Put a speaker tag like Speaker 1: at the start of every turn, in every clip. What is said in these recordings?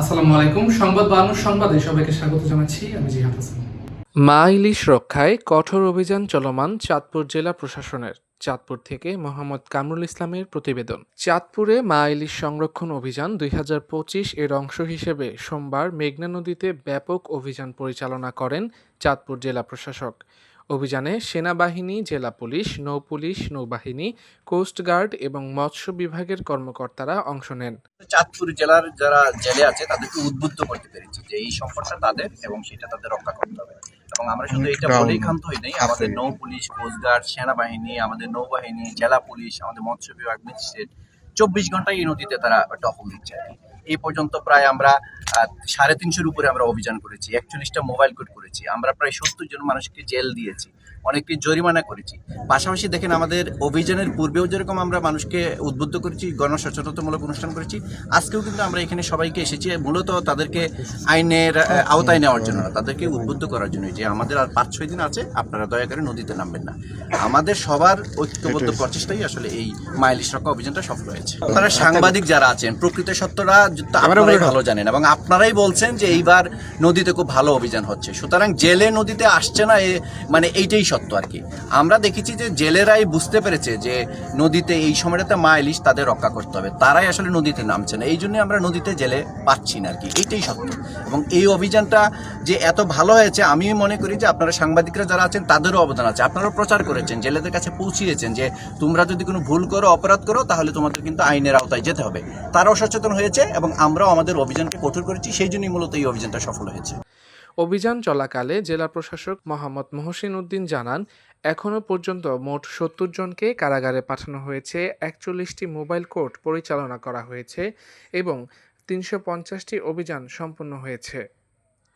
Speaker 1: আসসালামু আলাইকুম। সংবাদ বাংলার সংবাদে সবাইকে স্বাগত জানাচ্ছি। আমি জিহাদ হাসান।
Speaker 2: মা ইলিশ রক্ষায় কঠোর অভিযান চলমান চাঁদপুর জেলা প্রশাসনের, চাঁদপুর থেকে মোহাম্মদ কামরুল ইসলামের প্রতিবেদন। চাঁদপুরে মা ইলিশ সংরক্ষণ অভিযান দুই হাজার পঁচিশ এর অংশ হিসেবে সোমবার মেঘনা নদীতে ব্যাপক অভিযান পরিচালনা করেন চাঁদপুর জেলা প্রশাসক। অভিযানে সেনাবাহিনী জেলা পুলিশ নৌপুলিশ নৌবাহিনী কোস্টগার্ড এবং মৎস্য বিভাগের কর্মকর্তারা অংশ নেন।
Speaker 3: চাঁদপুর জেলার যারা জেলে আছে তাদেরকে উদ্বুদ্ধ করতে পেরেছি যে এই সম্পদটা তাদের এবং সেটা তাদের রক্ষা করতে হবে। এবং আমরা শুধু এটা বলেই ক্ষান্ত হই নাই আমাদের নৌ পুলিশ কোস্টগার্ড সেনাবাহিনী আমাদের নৌবাহিনী জেলা পুলিশ আমাদের মৎস্য বিভাগ ম্যাজিস্ট্রেট চব্বিশ ঘন্টায় এই নদীতে তারা টহল দিচ্ছে। এই পর্যন্ত প্রায় আমরা সাড়ে তিনশোর উপরে আমরা অভিযান করেছি, একচল্লিশটা মোবাইল কোড করেছি। আমরা প্রায় সত্তর জন মানুষকে জেল দিয়েছি। অনেককে জরিমানা করেছি। পাশাপাশি দেখেন আমাদের অভিযানের পূর্বেও যেরকম আমরা মানুষকে উদ্বুদ্ধ করেছি গণসচেতনতামূলক অনুষ্ঠান করেছি আজকেও কিন্তু আমরা এখানে সবাইকে এসেছি মূলত তাদেরকে আইনের আওতায় নেওয়ার জন্য তাদেরকে উদ্বুদ্ধ করার জন্য যে আমাদের আর পাঁচ ছয় দিন আছে আপনারা দয়া করে নদীতে নামবেন না। আমাদের সবার ঐক্যবদ্ধ প্রচেষ্টাই আসলে এই মাইলিশ রক্ষা অভিযানটা সফল হয়েছে। আপনারা সাংবাদিক যারা আছেন প্রকৃত সত্যটা তো আপনারাই ভালো জানেন এবং আপনারাই বলছেন যে এইবার নদীতে খুব ভালো অভিযান হচ্ছে। সুতরাং জেলে নদীতে আসছে না মানে মানে এইটাই সত্য আর কি। আমরা দেখেছি যে জেলেরাই বুঝতে পেরেছে যে নদীতে এই সময়টাতে মা ইলিশ তাদের রক্ষা করতে হবে। তারাই আসলে নদীতে নামছে না। এই জন্য আমরা নদীতে জেলে পাচ্ছি না আর কি। এইটাই সত্য। এবং এই অভিযানটা যে এত ভালো হয়েছে আমি মনে করি যে আপনারা সাংবাদিকরা যারা আছেন, তাদেরও অবদান আছে। আপনারাও প্রচার করেছেন, জেলেদের কাছে পৌঁছিয়েছেন যে তোমরা যদি কোনো ভুল করো, অপরাধ করো, তাহলে তোমাদের কিন্তু আইনের আওতায় যেতে হবে। তারাও সচেতন হয়েছে এবং আমরাও আমাদের অভিযানকে কঠোর করেছি। সেই জন্যই মূলত এই অভিযানটা সফল হয়েছে।
Speaker 2: অভিযান চলাকালে জেলা প্রশাসক মোহাম্মদ মহসিন উদ্দিন জানান, এখনও পর্যন্ত মোট সত্তর জনকে কারাগারে পাঠানো হয়েছে, একচল্লিশটি মোবাইল কোর্ট পরিচালনা করা হয়েছে এবং তিনশো পঞ্চাশটি অভিযান সম্পন্ন হয়েছে।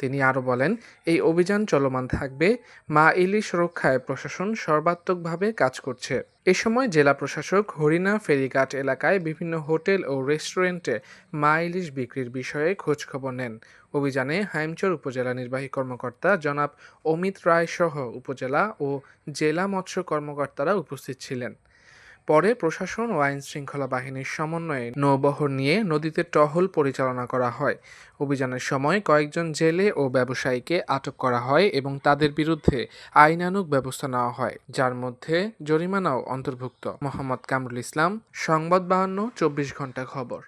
Speaker 2: তিনি আরও বলেন, এই অভিযান চলমান থাকবে। মা ইলিশ রক্ষায় প্রশাসন সর্বাত্মকভাবে কাজ করছে। এ সময় জেলা প্রশাসক হরিণা ফেরিঘাট এলাকায় বিভিন্ন হোটেল ও রেস্টুরেন্টে মা ইলিশ বিক্রির বিষয়ে খোঁজখবর নেন। অভিযানে হাইমচর উপজেলা নির্বাহী কর্মকর্তা জনাব অমিত রায় সহ উপজেলা ও জেলা মৎস্য কর্মকর্তারা উপস্থিত ছিলেন। পরে প্রশাসন ও আইন শৃঙ্খলা বাহিনীর সমন্বয়ে নৌবহর নিয়ে নদীতে টহল পরিচালনা করা হয়। অভিযানের সময় কয়েকজন জেলে ও ব্যবসায়ীকে আটক করা হয় এবং তাদের বিরুদ্ধে আইনানুক ব্যবস্থা নেওয়া হয়, যার মধ্যে জরিমানাও অন্তর্ভুক্ত। মোহাম্মদ কামরুল ইসলাম, সংবাদ বাহান্ন, চব্বিশ ঘণ্টা খবর।